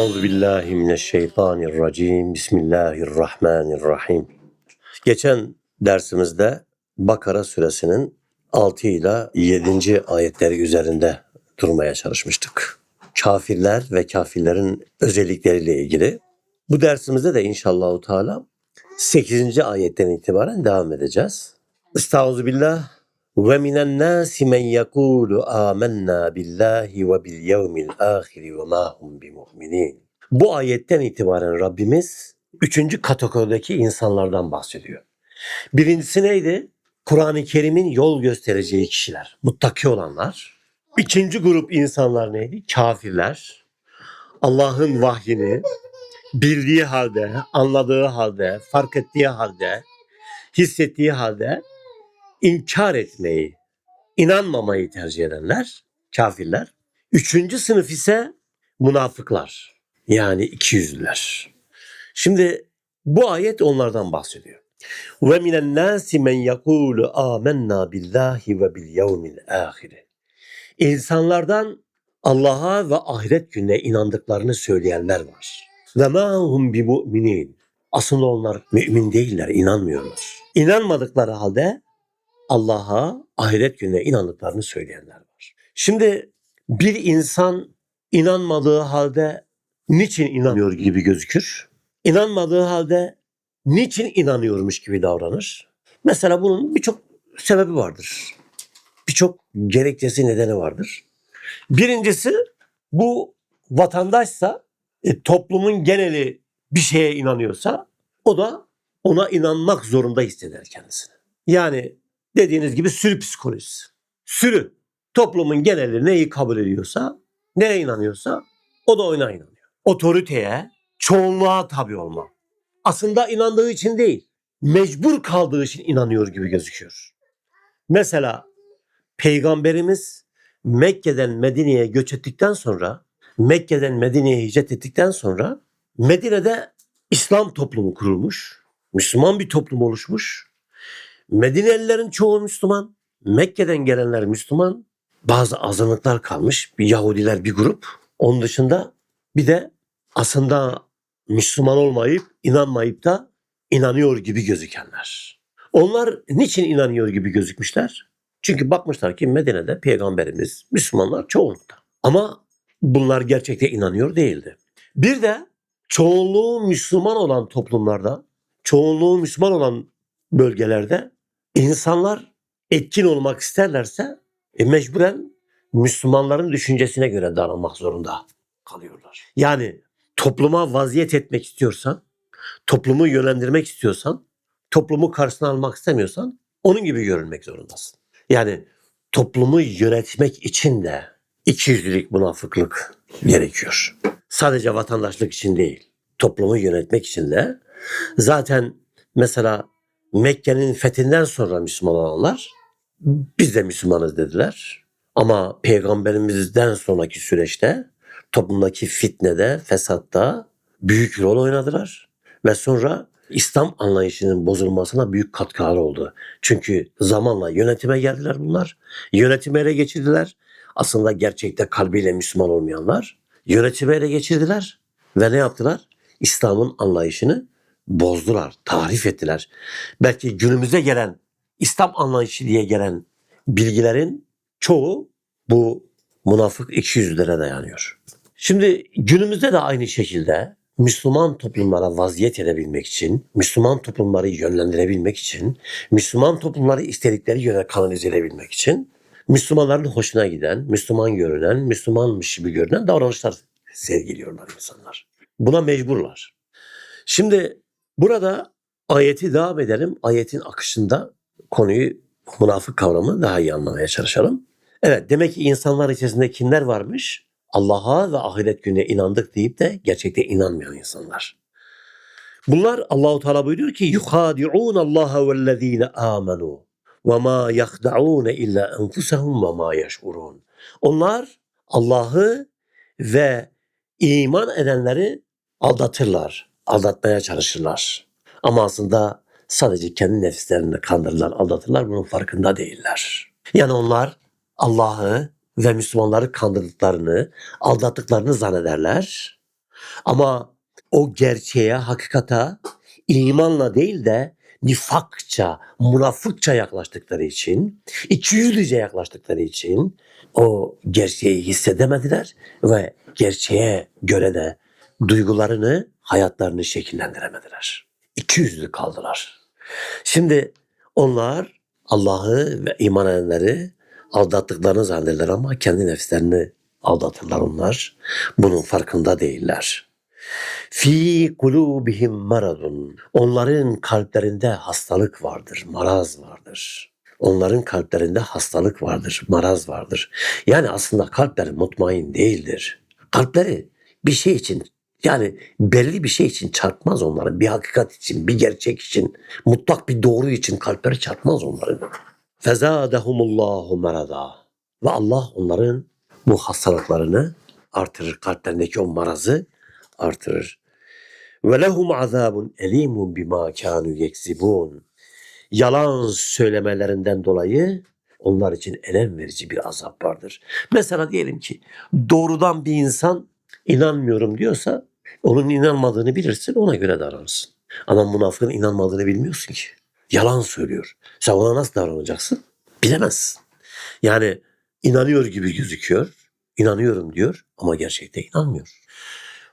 Euzu billahi mineşşeytanirracim. Bismillahirrahmanirrahim. Geçen dersimizde Bakara suresinin 6 ile 7. ayetleri üzerinde durmaya çalışmıştık. Kafirler ve kafirlerin özellikleriyle ilgili. Bu dersimizde de inşallah Teala 8. ayetten itibaren devam edeceğiz. Estağfurullah billah ve minen nasi men yekulu amennâ billahi ve bil yevmil ahiri ve ma hum. Bu ayetten itibaren Rabbimiz üçüncü kategorideki insanlardan bahsediyor. Birincisi neydi? Kur'an-ı Kerim'in yol göstereceği kişiler, muttaki olanlar. İkinci grup insanlar neydi? Kafirler. Allah'ın vahyini bildiği halde, anladığı halde, fark ettiği halde, hissettiği halde inkar etmeyi, inanmamayı tercih edenler, kafirler. Üçüncü sınıf ise münafıklar. Yani ikiyüzlüler. Şimdi bu ayet onlardan bahsediyor. Ve minen nasi men yekulu amennâ billahi ve bil yevmil ahire. İnsanlardan Allah'a ve ahiret gününe inandıklarını söyleyenler var. Ve ma hum bi mu'minin. Aslında onlar mümin değiller, inanmıyorlar. İnanmadıkları halde Allah'a, ahiret gününe inandıklarını söyleyenler var. Şimdi bir insan inanmadığı halde niçin inanıyor gibi gözükür? İnanmadığı halde niçin inanıyormuş gibi davranır? Mesela bunun birçok sebebi vardır. Birçok gerekçesi nedeni vardır. Birincisi bu vatandaşsa e, toplumun geneli bir şeye inanıyorsa o da ona inanmak zorunda hisseder kendisini. Yani dediğiniz gibi sürü psikolojisi. Sürü. Toplumun geneli neyi kabul ediyorsa, neye inanıyorsa o da ona inanıyor. Otoriteye, çoğunluğa tabi olma. Aslında inandığı için değil, mecbur kaldığı için inanıyor gibi gözüküyor. Mesela Peygamberimiz Mekke'den Medine'ye göç ettikten sonra, Mekke'den Medine'ye hicret ettikten sonra Medine'de İslam toplumu kurulmuş, Müslüman bir toplum oluşmuş. Medinelilerin çoğu Müslüman, Mekke'den gelenler Müslüman, bazı azınlıklar kalmış, bir Yahudiler bir grup. Onun dışında bir de aslında Müslüman olmayıp, inanmayıp da inanıyor gibi gözükenler. Onlar niçin inanıyor gibi gözükmüşler? Çünkü bakmışlar ki Medine'de peygamberimiz, Müslümanlar çoğunlukta. Ama bunlar gerçekte inanıyor değildi. Bir de çoğunluğu Müslüman olan toplumlarda, çoğunluğu Müslüman olan bölgelerde insanlar etkin olmak isterlerse e, mecburen Müslümanların düşüncesine göre davranmak zorunda kalıyorlar. Yani topluma vaziyet etmek istiyorsan, toplumu yönlendirmek istiyorsan, toplumu karşısına almak istemiyorsan onun gibi görünmek zorundasın. Yani toplumu yönetmek için de ikiyüzlülük, münafıklık gerekiyor. Sadece vatandaşlık için değil, toplumu yönetmek için de zaten mesela Mekke'nin fethinden sonra Müslüman olanlar biz de Müslümanız dediler. Ama peygamberimizden sonraki süreçte toplumdaki fitnede, fesatta büyük rol oynadılar. Ve sonra İslam anlayışının bozulmasına büyük katkıları oldu. Çünkü zamanla yönetime geldiler bunlar. Yönetimi ele geçirdiler. Aslında gerçekte kalbiyle Müslüman olmayanlar yönetimi ele geçirdiler. Ve ne yaptılar? İslam'ın anlayışını bozdular, tahrif ettiler. Belki günümüze gelen İslam anlayışı diye gelen bilgilerin çoğu bu münafık ikiyüzlülere dayanıyor. Şimdi günümüzde de aynı şekilde Müslüman toplumlara vaziyet edebilmek için, Müslüman toplumları yönlendirebilmek için, Müslüman toplumları istedikleri yöne kanalize edebilmek için Müslümanların hoşuna giden, Müslüman görünen, Müslümanmış gibi görünen davranışlar sergiliyorlar insanlar. Buna mecburlar. Şimdi burada ayeti devam edelim. Ayetin akışında konuyu münafık kavramı daha iyi anlamaya çalışalım. Evet demek ki insanlar içerisinde kimler varmış? Allah'a ve ahiret gününe inandık deyip de gerçekte inanmayan insanlar. Bunlar Allahu Teala buyuruyor ki yuhadi'un Allah vellezine amenu ve ma yahda'un illa enfusahum ve ma yeş'urun. Onlar Allah'ı ve iman edenleri aldatırlar, aldatmaya çalışırlar. Ama aslında sadece kendi nefislerini kandırırlar, aldatırlar. Bunun farkında değiller. Yani onlar Allah'ı ve Müslümanları kandırdıklarını, aldattıklarını zannederler. Ama o gerçeğe, hakikata imanla değil de nifakça, münafıkça yaklaştıkları için, ikiyüzlüce yaklaştıkları için o gerçeği hissedemediler ve gerçeğe göre de duygularını, hayatlarını şekillendiremediler. İkiyüzlü kaldılar. Şimdi onlar Allah'ı ve iman edenleri aldattıklarını zannederler ama kendi nefslerini aldatırlar onlar. Bunun farkında değiller. Fi kulubihim maradun. Onların kalplerinde hastalık vardır, maraz vardır. Onların kalplerinde hastalık vardır, maraz vardır. Yani aslında kalpleri mutmain değildir. Kalpleri bir şey için yani belli bir şey için çarpmaz onların. Bir hakikat için, bir gerçek için, mutlak bir doğru için kalpleri çarpmaz onların. Fezadehumullahu merada. Ve Allah onların bu hastalıklarını artırır. Kalplerindeki o marazı artırır. Ve lehum azabun elimun bima kanu yeksibun. Yalan söylemelerinden dolayı onlar için elem verici bir azap vardır. Mesela diyelim ki doğrudan bir insan inanmıyorum diyorsa onun inanmadığını bilirsin ona göre davranırsın. Ama münafığın inanmadığını bilmiyorsun ki. Yalan söylüyor. Sen ona nasıl davranacaksın? Bilemezsin. Yani inanıyor gibi gözüküyor. inanıyorum diyor ama gerçekte inanmıyor.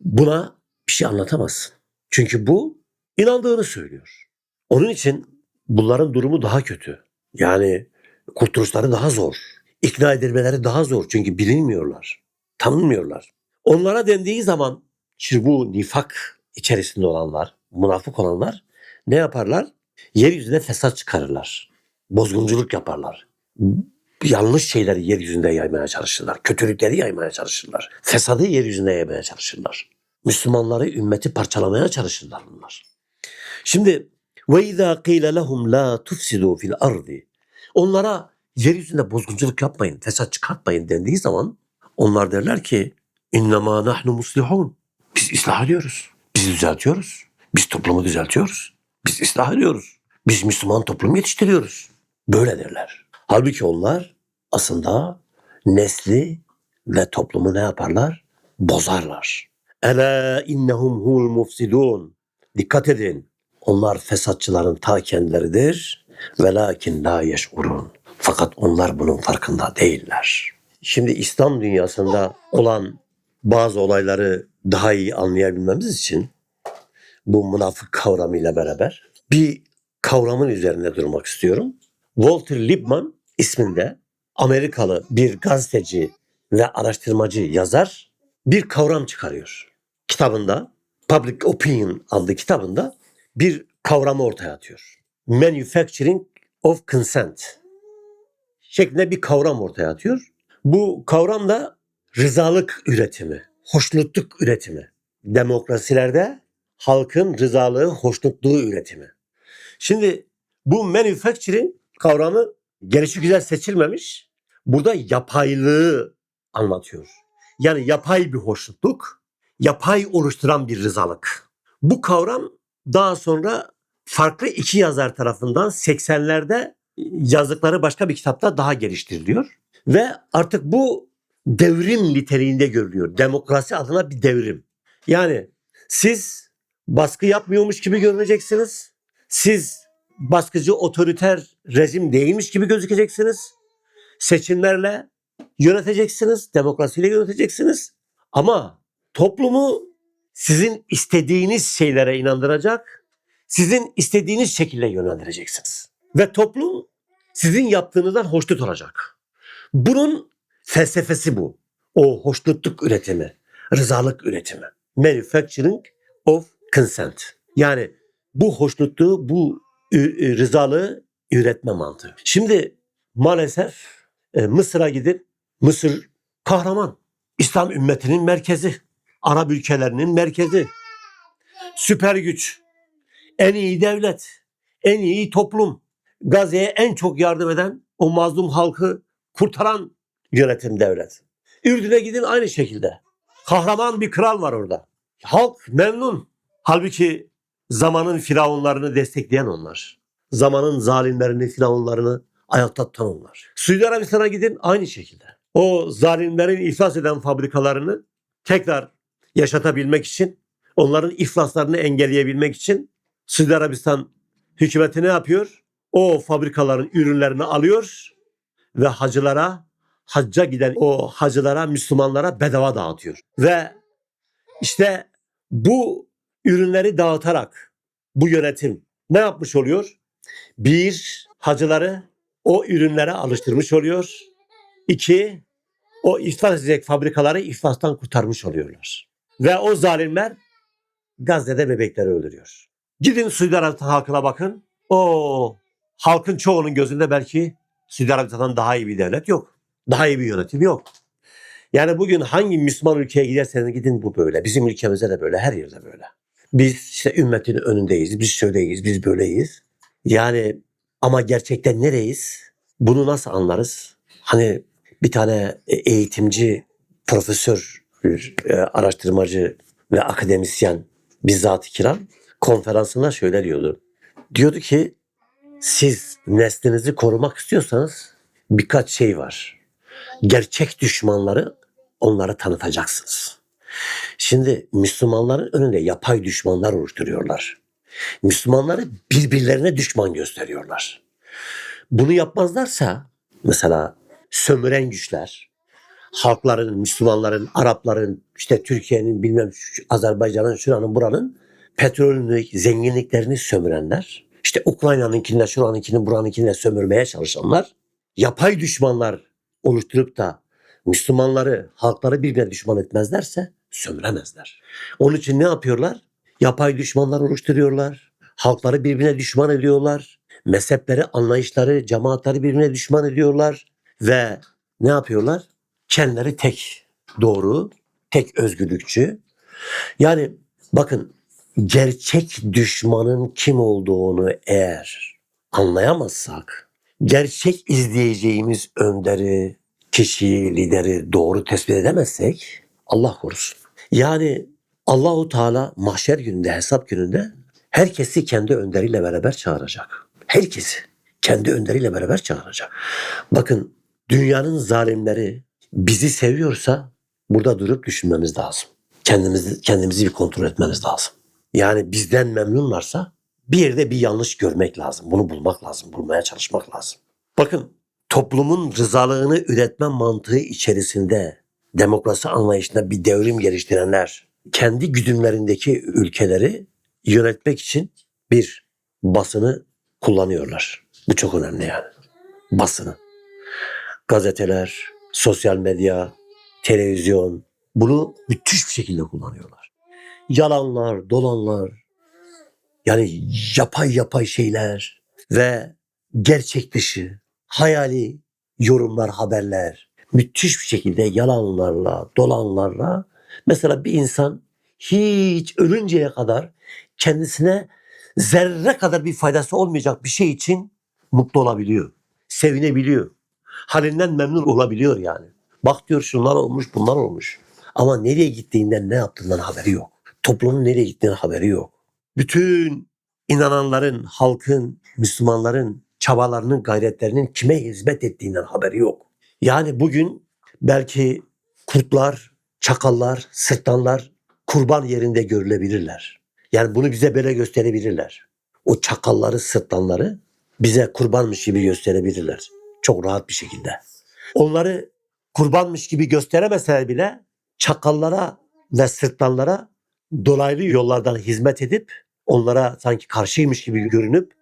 Buna bir şey anlatamazsın. Çünkü bu inandığını söylüyor. Onun için bunların durumu daha kötü. Yani kurtuluşları daha zor. İkna edilmeleri daha zor çünkü bilinmiyorlar. Tanınmıyorlar. Onlara dendiği zaman şimdi bu nifak içerisinde olanlar, münafık olanlar ne yaparlar? Yeryüzüne fesat çıkarırlar. Bozgunculuk yaparlar. Yanlış şeyleri yeryüzünde yaymaya çalışırlar. Kötülükleri yaymaya çalışırlar. Fesadı yeryüzünde yaymaya çalışırlar. Müslümanları, ümmeti parçalamaya çalışırlar bunlar. Şimdi ve izâ qîle lehum lâ tufsidû fil ardi. Onlara yeryüzünde bozgunculuk yapmayın, fesat çıkartmayın dendiği zaman onlar derler ki innema nahnu muslihun. Biz ıslah ediyoruz. Biz düzeltiyoruz. Biz toplumu düzeltiyoruz. Biz ıslah ediyoruz. Biz Müslüman toplum yetiştiriyoruz. Böyle derler. Halbuki onlar aslında nesli ve toplumu ne yaparlar? Bozarlar. Ela innehum hul mufsidun. Dikkat edin. Onlar fesatçıların ta kendileridir. Velakin la yeş'urun. Fakat onlar bunun farkında değiller. Şimdi İslam dünyasında olan bazı olayları daha iyi anlayabilmemiz için bu münafık kavramıyla beraber bir kavramın üzerinde durmak istiyorum. Walter Lippmann isminde Amerikalı bir gazeteci ve araştırmacı yazar bir kavram çıkarıyor. Kitabında Public Opinion adlı kitabında bir kavramı ortaya atıyor. Manufacturing of Consent şeklinde bir kavram ortaya atıyor. Bu kavram da rızalık üretimi, hoşnutluk üretimi. Demokrasilerde halkın rızalığı, hoşnutluğu üretimi. Şimdi bu manufacturing kavramı gelişi güzel seçilmemiş. Burada yapaylığı anlatıyor. Yani yapay bir hoşnutluk, yapay oluşturan bir rızalık. Bu kavram daha sonra farklı iki yazar tarafından 80'lerde yazdıkları başka bir kitapta daha geliştiriliyor. Ve artık bu devrim niteliğinde görülüyor. Demokrasi adına bir devrim. Yani siz baskı yapmıyormuş gibi görüneceksiniz. Siz baskıcı otoriter rejim değilmiş gibi gözükeceksiniz. Seçimlerle yöneteceksiniz, demokrasiyle yöneteceksiniz. Ama toplumu sizin istediğiniz şeylere inandıracak, sizin istediğiniz şekilde yönlendireceksiniz. Ve toplum sizin yaptığınızdan hoşnut olacak. Bunun felsefesi bu. O hoşnutluk üretimi, rızalık üretimi. Manufacturing of consent. Yani bu hoşnutluğu, bu rızalığı üretme mantığı. Şimdi maalesef e, Mısır'a gidin. Mısır kahraman. İslam ümmetinin merkezi. Arap ülkelerinin merkezi. Süper güç. En iyi devlet. En iyi toplum. Gazze'ye en çok yardım eden, o mazlum halkı kurtaran yönetim devlet. Ürdün'e gidin aynı şekilde. Kahraman bir kral var orada. Halk memnun. Halbuki zamanın firavunlarını destekleyen onlar. Zamanın zalimlerini, firavunlarını ayakta tutan onlar. Suudi Arabistan'a gidin aynı şekilde. O zalimlerin iflas eden fabrikalarını tekrar yaşatabilmek için, onların iflaslarını engelleyebilmek için Suudi Arabistan hükümeti ne yapıyor? O fabrikaların ürünlerini alıyor ve hacılara, hacca giden o hacılara, Müslümanlara bedava dağıtıyor. Ve işte bu ürünleri dağıtarak bu yönetim ne yapmış oluyor? Bir, hacıları o ürünlere alıştırmış oluyor. İki, o iflas edecek fabrikaları iflastan kurtarmış oluyorlar. Ve o zalimler Gazze'de bebekleri öldürüyor. Gidin Suudi Arabistan halkına bakın. O halkın çoğunun gözünde belki Suudi Arabistan'dan daha iyi bir devlet yok. Daha iyi bir yönetim yok. Yani bugün hangi Müslüman ülkeye giderseniz gidin bu böyle. Bizim ülkemizde de böyle, her yerde böyle. Biz işte ümmetin önündeyiz, biz şöyleyiz, biz böyleyiz. Yani ama gerçekten nereyiz? Bunu nasıl anlarız? Hani bir tane e, eğitimci, profesör, e, araştırmacı ve akademisyen bizzat kiram konferansında şöyle diyordu. Diyordu ki siz neslinizi korumak istiyorsanız birkaç şey var. Gerçek düşmanları onlara tanıtacaksınız. Şimdi Müslümanların önünde yapay düşmanlar oluşturuyorlar. Müslümanları birbirlerine düşman gösteriyorlar. Bunu yapmazlarsa mesela sömüren güçler, halkların, Müslümanların, Arapların, işte Türkiye'nin bilmem Azerbaycan'ın, şuranın buranın petrolünü, zenginliklerini sömürenler, işte Ukrayna'nınkini şuranınkini buranınkini sömürmeye çalışanlar, yapay düşmanlar oluşturup da Müslümanları, halkları birbirine düşman etmezlerse sömüremezler. Onun için ne yapıyorlar? Yapay düşmanlar oluşturuyorlar. Halkları birbirine düşman ediyorlar. Mezhepleri, anlayışları, cemaatleri birbirine düşman ediyorlar. Ve ne yapıyorlar? Kendileri tek doğru, tek özgürlükçü. Yani bakın gerçek düşmanın kim olduğunu eğer anlayamazsak, gerçek izleyeceğimiz önderi, kişiyi, lideri doğru tespit edemezsek Allah korusun. Yani Allahu Teala mahşer gününde, hesap gününde herkesi kendi önderiyle beraber çağıracak. Herkesi kendi önderiyle beraber çağıracak. Bakın dünyanın zalimleri bizi seviyorsa burada durup düşünmemiz lazım. Kendimizi, kendimizi bir kontrol etmemiz lazım. Yani bizden memnunlarsa bir yerde bir yanlış görmek lazım. Bunu bulmak lazım, bulmaya çalışmak lazım. Bakın toplumun rızalığını üretme mantığı içerisinde demokrasi anlayışında bir devrim geliştirenler kendi güdümlerindeki ülkeleri yönetmek için bir basını kullanıyorlar. Bu çok önemli yani. Basını. Gazeteler, sosyal medya, televizyon bunu müthiş bir şekilde kullanıyorlar. Yalanlar, dolanlar, yani yapay yapay şeyler ve gerçek dışı, hayali yorumlar, haberler müthiş bir şekilde yalanlarla, dolanlarla mesela bir insan hiç ölünceye kadar kendisine zerre kadar bir faydası olmayacak bir şey için mutlu olabiliyor. Sevinebiliyor. Halinden memnun olabiliyor yani. Bak diyor şunlar olmuş bunlar olmuş. Ama nereye gittiğinden ne yaptığından haberi yok. Toplumun nereye gittiğinden haberi yok. Bütün inananların, halkın, Müslümanların çabalarının, gayretlerinin kime hizmet ettiğinden haberi yok. Yani bugün belki kurtlar, çakallar, sırtlanlar kurban yerinde görülebilirler. Yani bunu bize böyle gösterebilirler. O çakalları, sırtlanları bize kurbanmış gibi gösterebilirler. Çok rahat bir şekilde. Onları kurbanmış gibi gösteremeseler bile çakallara ve sırtlanlara dolaylı yollardan hizmet edip onlara sanki karşıymış gibi görünüp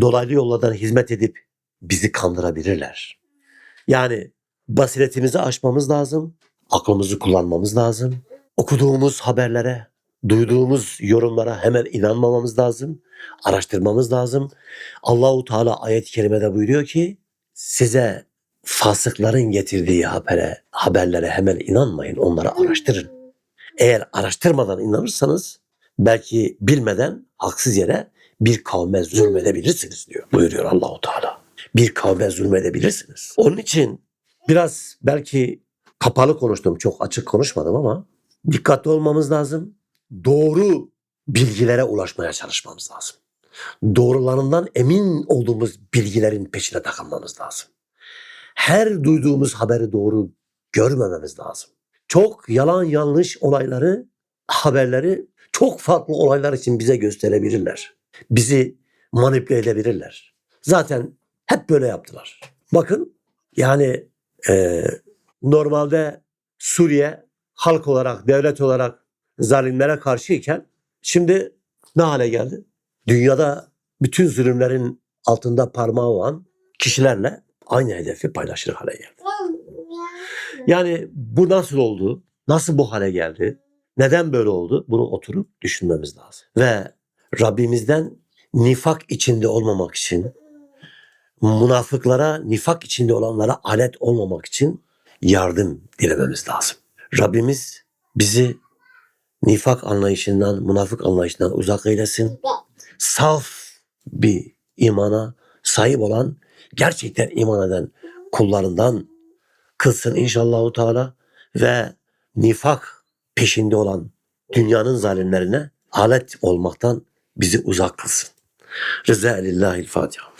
dolaylı yollardan hizmet edip bizi kandırabilirler. Yani basiretimizi aşmamız lazım, aklımızı kullanmamız lazım. Okuduğumuz haberlere, duyduğumuz yorumlara hemen inanmamamız lazım. Araştırmamız lazım. Allahu Teala ayet-i kerimede buyuruyor ki size fasıkların getirdiği habere, haberlere hemen inanmayın. Onları araştırın. Eğer araştırmadan inanırsanız belki bilmeden haksız yere bir kavme zulmedebilirsiniz diyor. Buyuruyor Allahu Teala. Bir kavme zulmedebilirsiniz. Onun için biraz belki kapalı konuştum, çok açık konuşmadım ama dikkatli olmamız lazım. Doğru bilgilere ulaşmaya çalışmamız lazım. Doğrularından emin olduğumuz bilgilerin peşine takılmamız lazım. Her duyduğumuz haberi doğru görmememiz lazım. Çok yalan yanlış olayları, haberleri çok farklı olaylar için bize gösterebilirler. Bizi manipüle edebilirler. Zaten hep böyle yaptılar. Bakın yani e, normalde Suriye halk olarak, devlet olarak zalimlere karşıyken şimdi ne hale geldi? Dünyada bütün zulümlerin altında parmağı olan kişilerle aynı hedefi paylaşır hale geldi. Yani bu nasıl oldu? Nasıl bu hale geldi? Neden böyle oldu? Bunu oturup düşünmemiz lazım. Ve Rabbimizden nifak içinde olmamak için, münafıklara, nifak içinde olanlara alet olmamak için yardım dilememiz lazım. Rabbimiz bizi nifak anlayışından, münafık anlayışından uzak eylesin. Saf bir imana sahip olan, gerçekten iman eden kullarından kılsın inşallahu Teala ve nifak peşinde olan dünyanın zalimlerine alet olmaktan bizi uzak kılsın. Rıza lillahi'l Fatiha.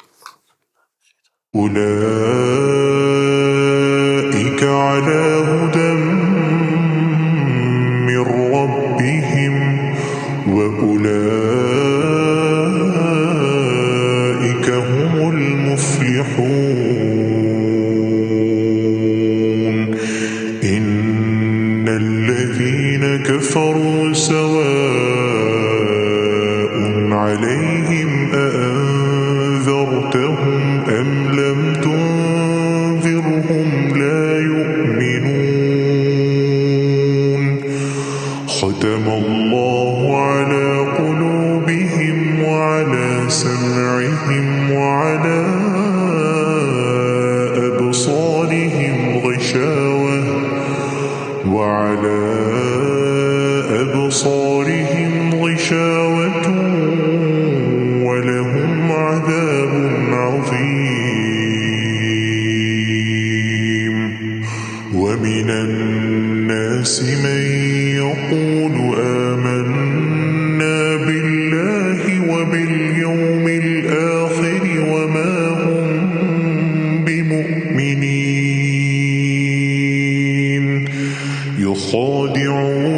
بمؤمنين يخادعون